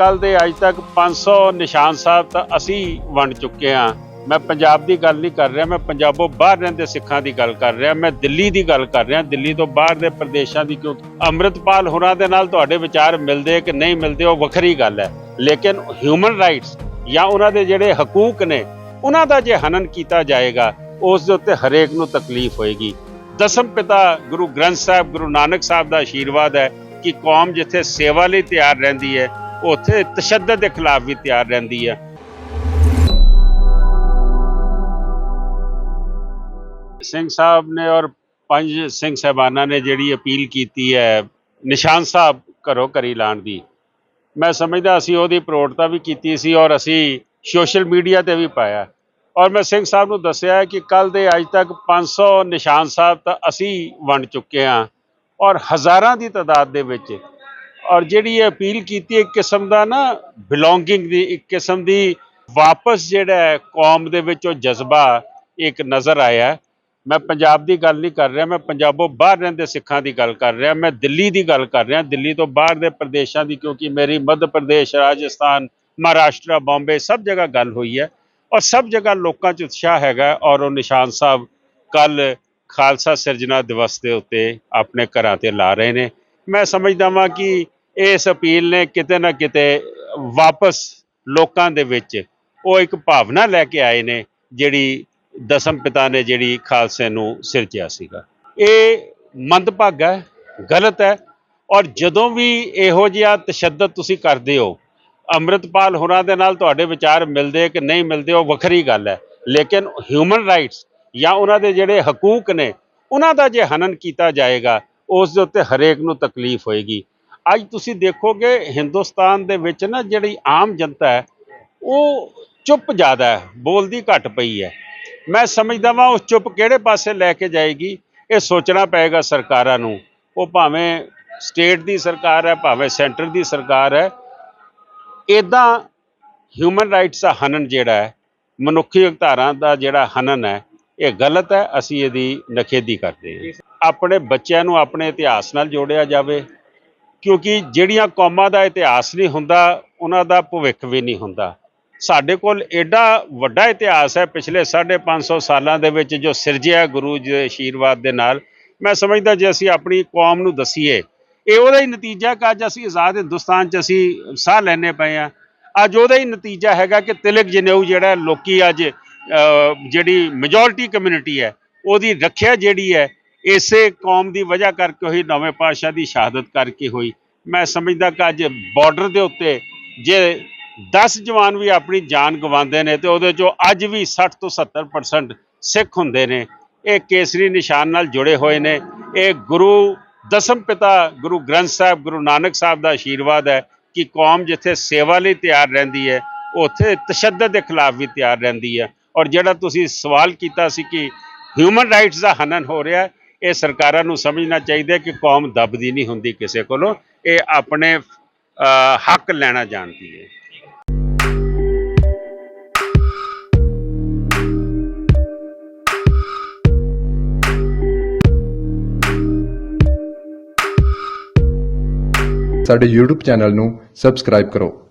ਕੱਲ ਦੇ ਅੱਜ ਤੱਕ 500 ਨਿਸ਼ਾਨ ਸਾਹਿਬ ਤਾਂ ਅਸੀਂ ਵੰਡ ਚੁੱਕੇ ਹਾਂ। ਮੈਂ ਪੰਜਾਬ ਦੀ ਗੱਲ ਨਹੀਂ ਕਰ ਰਿਹਾ, ਮੈਂ ਪੰਜਾਬੋਂ ਬਾਹਰ ਰਹਿੰਦੇ ਸਿੱਖਾਂ ਦੀ ਗੱਲ ਕਰ ਰਿਹਾ, ਮੈਂ ਦਿੱਲੀ ਦੀ ਗੱਲ ਕਰ ਰਿਹਾ। ਦਿੱਲੀ ਤੋਂ ਬਾਹਰ ਦੇ ਪ੍ਰਦੇਸ਼ਾਂ ਦੀ ਕਿਉਂਕਿ ਅੰਮ੍ਰਿਤਪਾਲ ਹੋਰਾਂ ਦੇ ਨਾਲ ਤੁਹਾਡੇ ਵਿਚਾਰ ਮਿਲਦੇ ਕਿ ਨਹੀਂ ਮਿਲਦੇ, ਉਹ ਵੱਖਰੀ ਗੱਲ ਹੈ। ਲੇਕਿਨ ਹਿਊਮਨ ਰਾਈਟਸ ਜਾਂ ਉਹਨਾਂ ਦੇ ਜਿਹੜੇ ਹਕੂਕ ਨੇ, ਉਹਨਾਂ ਦਾ ਜੇ ਹਨਨ ਕੀਤਾ ਜਾਏਗਾ, ਉਸ ਦੇ ਉੱਤੇ ਹਰੇਕ ਨੂੰ ਤਕਲੀਫ ਹੋਏਗੀ। ਦਸਮ ਪਿਤਾ ਗੁਰੂ ਗ੍ਰੰਥ ਸਾਹਿਬ, ਗੁਰੂ ਨਾਨਕ ਸਾਹਿਬ ਦਾ ਆਸ਼ੀਰਵਾਦ ਹੈ ਕਿ ਕੌਮ ਜਿੱਥੇ ਸੇਵਾ ਲਈ ਤਿਆਰ ਰਹਿੰਦੀ ਹੈ ਉੱਥੇ ਤਸ਼ੱਦਦ ਦੇ ਖਿਲਾਫ ਵੀ ਤਿਆਰ ਰਹਿੰਦੀ ਹੈ ਸਿੰਘ ਸਾਹਿਬ ਨੇ ਔਰ ਪੰਜ ਸਿੰਘ ਸਾਹਿਬਾਨਾਂ ਨੇ ਜਿਹੜੀ ਅਪੀਲ ਕੀਤੀ ਹੈ, ਨਿਸ਼ਾਨ ਸਾਹਿਬ ਘਰੋਂ ਘਰੀ ਲਾਣ ਦੀ। ਮੈਂ ਸਮਝਦਾ ਅਸੀਂ ਉਹਦੀ ਪ੍ਰੋੜਤਾ ਵੀ ਕੀਤੀ ਸੀ ਔਰ ਅਸੀਂ ਸੋਸ਼ਲ ਮੀਡੀਆ ਤੇ ਵੀ ਪਾਇਆ। ਔਰ ਮੈਂ ਸਿੰਘ ਸਾਹਿਬ ਨੂੰ ਦੱਸਿਆ ਕਿ ਕੱਲ ਦੇ ਅੱਜ ਤੱਕ 500 ਨਿਸ਼ਾਨ ਸਾਹਿਬ ਤਾਂ ਅਸੀਂ ਵੰਡ ਚੁੱਕੇ ਹਾਂ। ਔਰ ਹਜ਼ਾਰਾਂ ਦੀ ਤਾਦਾਦ ਦੇ ਵਿੱਚ ਔਰ ਜਿਹੜੀ ਇਹ ਅਪੀਲ ਕੀਤੀ ਇੱਕ ਕਿਸਮ ਦਾ ਨਾ ਬਿਲੋਂਗਿੰਗ ਦੀ, ਇੱਕ ਕਿਸਮ ਦੀ ਵਾਪਸ ਜਿਹੜਾ ਕੌਮ ਦੇ ਵਿੱਚ ਉਹ ਜਜ਼ਬਾ ਇੱਕ ਨਜ਼ਰ ਆਇਆ ਮੈਂ ਪੰਜਾਬ ਦੀ ਗੱਲ ਨਹੀਂ ਕਰ ਰਿਹਾ, ਮੈਂ ਪੰਜਾਬੋਂ ਬਾਹਰ ਰਹਿੰਦੇ ਸਿੱਖਾਂ ਦੀ ਗੱਲ ਕਰ ਰਿਹਾ, ਮੈਂ ਦਿੱਲੀ ਦੀ ਗੱਲ ਕਰ ਰਿਹਾ। ਦਿੱਲੀ ਤੋਂ ਬਾਹਰ ਦੇ ਪ੍ਰਦੇਸ਼ਾਂ ਦੀ, ਕਿਉਂਕਿ ਮੇਰੀ ਮੱਧ ਪ੍ਰਦੇਸ਼, ਰਾਜਸਥਾਨ, ਮਹਾਰਾਸ਼ਟਰ, ਬੰਬੇ ਸਭ ਜਗ੍ਹਾ ਗੱਲ ਹੋਈ ਹੈ ਔਰ ਸਭ ਜਗ੍ਹਾ ਲੋਕਾਂ 'ਚ ਉਤਸ਼ਾਹ ਹੈਗਾ ਔਰ ਉਹ ਨਿਸ਼ਾਨ ਸਾਹਿਬ ਕੱਲ ਖਾਲਸਾ ਸਿਰਜਣਾ ਦਿਵਸ ਦੇ ਉੱਤੇ ਆਪਣੇ ਘਰਾਂ ਤੇ ਲਾ ਰਹੇ ਨੇ। ਮੈਂ ਸਮਝਦਾ ਵਾਂ ਕਿ ਇਸ ਅਪੀਲ ਨੇ ਕਿਤੇ ਨਾ ਕਿਤੇ ਵਾਪਸ ਲੋਕਾਂ ਦੇ ਵਿੱਚ ਉਹ ਇੱਕ ਭਾਵਨਾ ਲੈ ਕੇ ਆਏ ਨੇ, ਜਿਹੜੀ ਦਸਮ ਪਿਤਾ ਨੇ ਜਿਹੜੀ ਖਾਲਸੇ ਨੂੰ ਸਿਰਜਿਆ ਸੀਗਾ। ਇਹ ਮੰਦਭਾਗਾ ਹੈ, ਗਲਤ ਹੈ ਔਰ ਜਦੋਂ ਵੀ ਇਹੋ ਜਿਹਾ ਤਸ਼ੱਦਦ ਤੁਸੀਂ ਕਰਦੇ ਹੋ, ਅੰਮ੍ਰਿਤਪਾਲ ਹੋਰਾਂ ਦੇ ਨਾਲ ਤੁਹਾਡੇ ਵਿਚਾਰ ਮਿਲਦੇ ਕਿ ਨਹੀਂ ਮਿਲਦੇ ਉਹ ਵੱਖਰੀ ਗੱਲ ਹੈ। ਲੇਕਿਨ ਹਿਊਮਨ ਰਾਈਟਸ ਜਾਂ ਉਹਨਾਂ ਦੇ ਜਿਹੜੇ ਹਕੂਕ ਨੇ, ਉਹਨਾਂ ਦਾ ਜੇ ਹਨਨ ਕੀਤਾ ਜਾਏਗਾ ਉਸ ਦੇ ਉੱਤੇ ਹਰੇਕ ਨੂੰ ਤਕਲੀਫ ਹੋਏਗੀ। ਅੱਜ ਤੁਸੀਂ ਦੇਖੋਗੇ ਹਿੰਦੁਸਤਾਨ ਦੇ ਵਿੱਚ ਨਾ ਜਿਹੜੀ ਆਮ ਜਨਤਾ ਹੈ, ਉਹ ਚੁੱਪ ਜ਼ਿਆਦਾ ਹੈ, ਬੋਲਦੀ ਘੱਟ ਪਈ ਹੈ। ਮੈਂ ਸਮਝਦਾ ਵਾਂ ਉਸ ਚੁੱਪ ਕਿਹੜੇ ਪਾਸੇ ਲੈ ਕੇ ਜਾਏਗੀ, ਇਹ ਸੋਚਣਾ ਪਏਗਾ ਸਰਕਾਰਾਂ ਨੂੰ। ਉਹ ਭਾਵੇਂ ਸਟੇਟ ਦੀ ਸਰਕਾਰ ਹੈ, ਭਾਵੇਂ ਸੈਂਟਰ ਦੀ ਸਰਕਾਰ ਹੈ ਇਦਾਂ ਹਿਊਮਨ ਰਾਈਟਸ ਦਾ ਹਨਨ ਜਿਹੜਾ ਹੈ, ਮਨੁੱਖੀ ਅਧਿਕਾਰਾਂ ਦਾ ਜਿਹੜਾ ਹਨਨ ਹੈ ਇਹ ਗਲਤ ਹੈ, ਅਸੀਂ ਇਹਦੀ ਨਖੇਦੀ ਕਰਦੇ ਹਾਂ। ਆਪਣੇ ਬੱਚਿਆਂ ਨੂੰ ਆਪਣੇ ਇਤਿਹਾਸ ਨਾਲ ਜੋੜਿਆ ਜਾਵੇ, ਕਿਉਂਕਿ ਜਿਹੜੀਆਂ ਕੌਮਾਂ ਦਾ ਇਤਿਹਾਸ ਨਹੀਂ ਹੁੰਦਾ, ਉਹਨਾਂ ਦਾ ਭਵਿੱਖ ਵੀ ਨਹੀਂ ਹੁੰਦਾ। ਸਾਡੇ ਕੋਲ ਐਡਾ ਵੱਡਾ ਇਤਿਹਾਸ ਹੈ, ਪਿਛਲੇ 550 ਸਾਲਾਂ ਦੇ ਵਿੱਚ ਜੋ ਸਿਰਜਿਆ ਗੁਰੂ ਜੀ ਦੇ ਆਸ਼ੀਰਵਾਦ ਦੇ ਨਾਲ। ਮੈਂ ਸਮਝਦਾ ਜੇ ਅਸੀਂ ਆਪਣੀ ਕੌਮ ਨੂੰ ਦਸੀਏ, ਇਹ ਉਹਦਾ ਹੀ ਨਤੀਜਾ ਕਿ ਅੱਜ ਅਸੀਂ ਆਜ਼ਾਦ ਹਿੰਦੁਸਤਾਨ 'ਚ ਅਸੀਂ ਸਾਹ ਲੈਣੇ ਪਏ ਆ ਅੱਜ ਉਹਦਾ ਹੀ ਨਤੀਜਾ ਹੈਗਾ ਕਿ ਤਿਲਕ ਜਨੇਊ ਜਿਹੜਾ, ਲੋਕੀ ਅੱਜ ਜਿਹੜੀ ਮੈਜੋਰਿਟੀ ਕਮਿਊਨਿਟੀ ਹੈ, ਉਹਦੀ ਰੱਖਿਆ ਜਿਹੜੀ ਹੈ, ਇਸੇ ਕੌਮ ਦੀ ਵਜ੍ਹਾ ਕਰਕੇ ਹੋਈ, ਨਵੇਂ ਪਾਤਸ਼ਾਹ ਦੀ ਸ਼ਹਾਦਤ ਕਰਕੇ ਹੋਈ। ਮੈਂ ਸਮਝਦਾ ਕਿ ਅੱਜ ਬਾਰਡਰ ਦੇ ਉੱਤੇ ਜੇ 10 ਜਵਾਨ ਵੀ ਆਪਣੀ ਜਾਨ ਗਵਾਉਂਦੇ ਨੇ, ਤੇ ਉਹਦੇ ਚੋਂ ਅੱਜ ਵੀ 60 ਤੋਂ 70% ਸਿੱਖ ਹੁੰਦੇ ਨੇ। ਇਹ ਕੇਸਰੀ ਨਿਸ਼ਾਨ ਨਾਲ ਜੁੜੇ ਹੋਏ ਨੇ। ਇਹ ਗੁਰੂ ਦਸਮ ਪਿਤਾ, ਗੁਰੂ ਗ੍ਰੰਥ ਸਾਹਿਬ, ਗੁਰੂ ਨਾਨਕ ਸਾਹਿਬ ਦਾ ਆਸ਼ੀਰਵਾਦ ਹੈ ਕਿ ਕੌਮ ਜਿੱਥੇ ਸੇਵਾ ਲਈ ਤਿਆਰ ਰਹਿੰਦੀ ਹੈ, ਉੱਥੇ ਤਸ਼ੱਦਦ ਦੇ ਖਿਲਾਫ ਵੀ ਤਿਆਰ ਰਹਿੰਦੀ ਹੈ। ਔਰ ਜਿਹੜਾ ਤੁਸੀਂ ਸਵਾਲ ਕੀਤਾ ਸੀ ਕਿ ਹਿਊਮਨ ਰਾਈਟਸ ਦਾ ਹਨਨ ਹੋ ਰਿਹਾ ਇਹ ਸਰਕਾਰਾਂ ਨੂੰ ਸਮਝਣਾ ਚਾਹੀਦਾ ਕਿ ਕੌਮ ਦੱਬਦੀ ਨਹੀਂ ਹੁੰਦੀ ਕਿਸੇ ਕੋਲੋਂ ਇਹ ਆਪਣੇ ਅਹ, ਹੱਕ ਲੈਣਾ ਜਾਣਦੀ ਹੈ। ਸਾਡੇ YouTube ਚੈਨਲ ਨੂੰ ਸਬਸਕ੍ਰਾਈਬ ਕਰੋ।